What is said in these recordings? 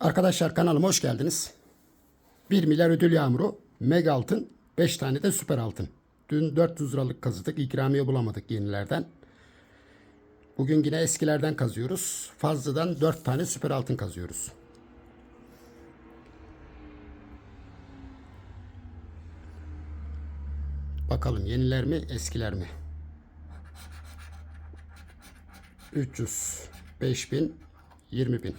Arkadaşlar kanalıma hoş geldiniz. 1 milyar ödül yağmuru, mega altın, 5 tane de süper altın. Dün 400 liralık kazıdık, ikramiye bulamadık yenilerden. Bugün yine eskilerden kazıyoruz. Fazladan 4 tane süper altın kazıyoruz. Bakalım yeniler mi, eskiler mi? 300, 5000, 20000.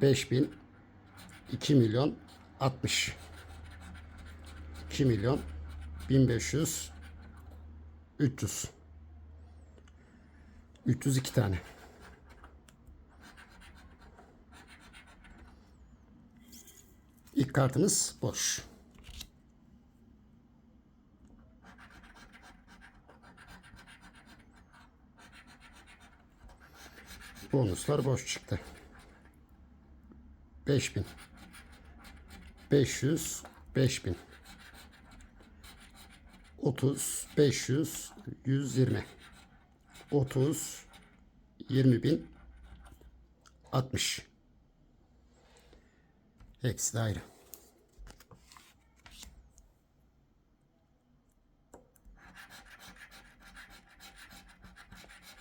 5000 2 milyon 60 2 milyon 1500 300 302 tane İlk kartımız boş. Bonuslar boş çıktı. 5000 500 5000 30 500 120 30 20 bin 60 hepsi de ayrı.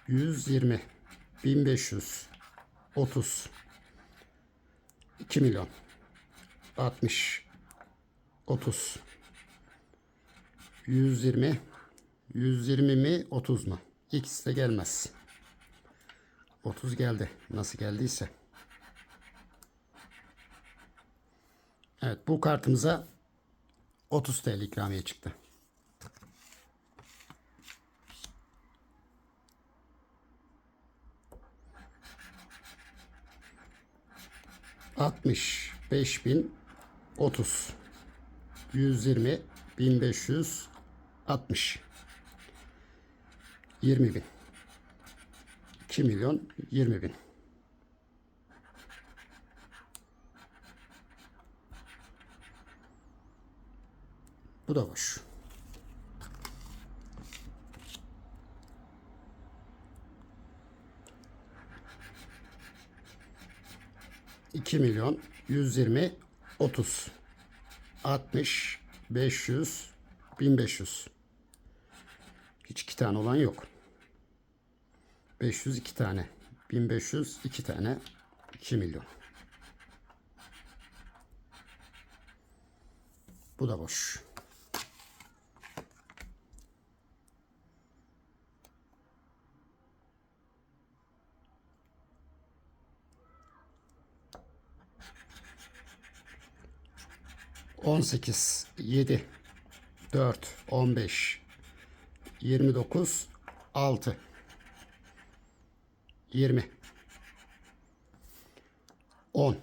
Yüz yirmi, bin beş yüz, otuz, 2 milyon 60 30 120 120 mi 30 mu? İkisi de gelmez. 30 geldi. Nasıl geldiyse. Evet bu kartımıza 30 TL ikramiye çıktı. Altmış beş bin otuz. yüz yirmi bin beş yüz altmış. yirmi bin. iki milyon yirmi bin. Bu da boş. 2 milyon 120 30 60 500 1500 hiç iki tane olan yok. 500 iki tane. 1500 iki tane. 2 milyon. Bu da boş 18, 7, 4, 15, 29, 6, 20, 10,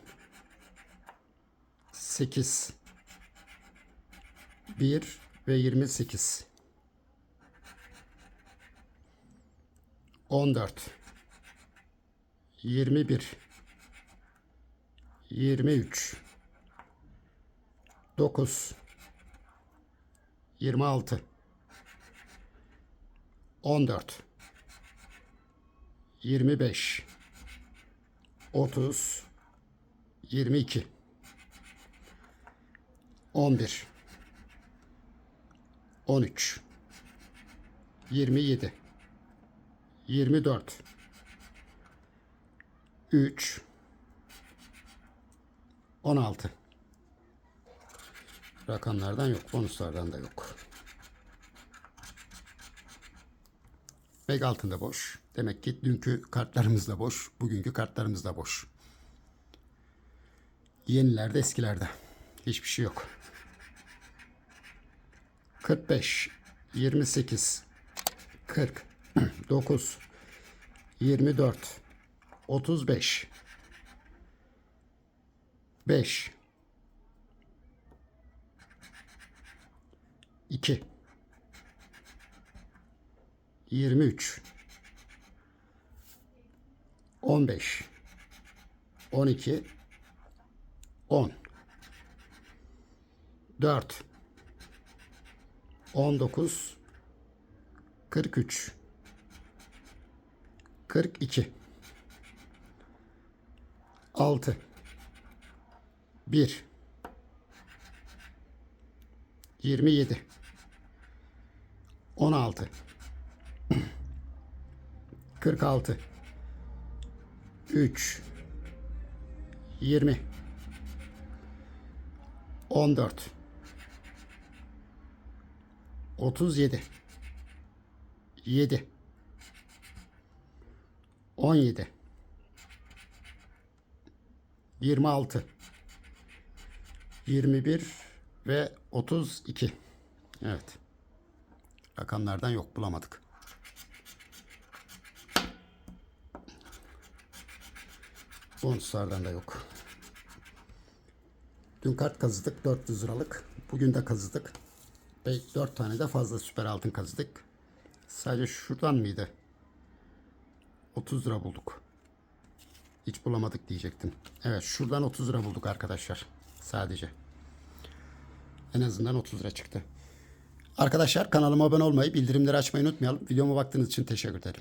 8, 1 ve 28, 14, 21, 23, 9 26 14 25 30 22 11 13 27 24 3 16 Rakamlardan yok. Bonuslardan da yok. Bek altında boş. Demek ki dünkü kartlarımız da boş. Bugünkü kartlarımız da boş. Yenilerde eskilerde. Hiçbir şey yok. 45 28 40 9 24 35 5 2 23 15 12 10 4 19 43 42 6 1 27 16 46 3 20 14 37 7 17 26 21 ve 32 Evet rakamlardan yok bulamadık bonuslardan da yok dün kart kazıdık 400 liralık bugün de kazıdık ve 4 tane de fazla süper altın kazıdık sadece şuradan mıydı 30 lira bulduk hiç bulamadık diyecektim. Evet şuradan 30 lira bulduk arkadaşlar. Sadece. En azından 30 lira çıktı. Arkadaşlar kanalıma abone olmayı, bildirimleri açmayı unutmayalım. Videoma baktığınız için teşekkür ederim.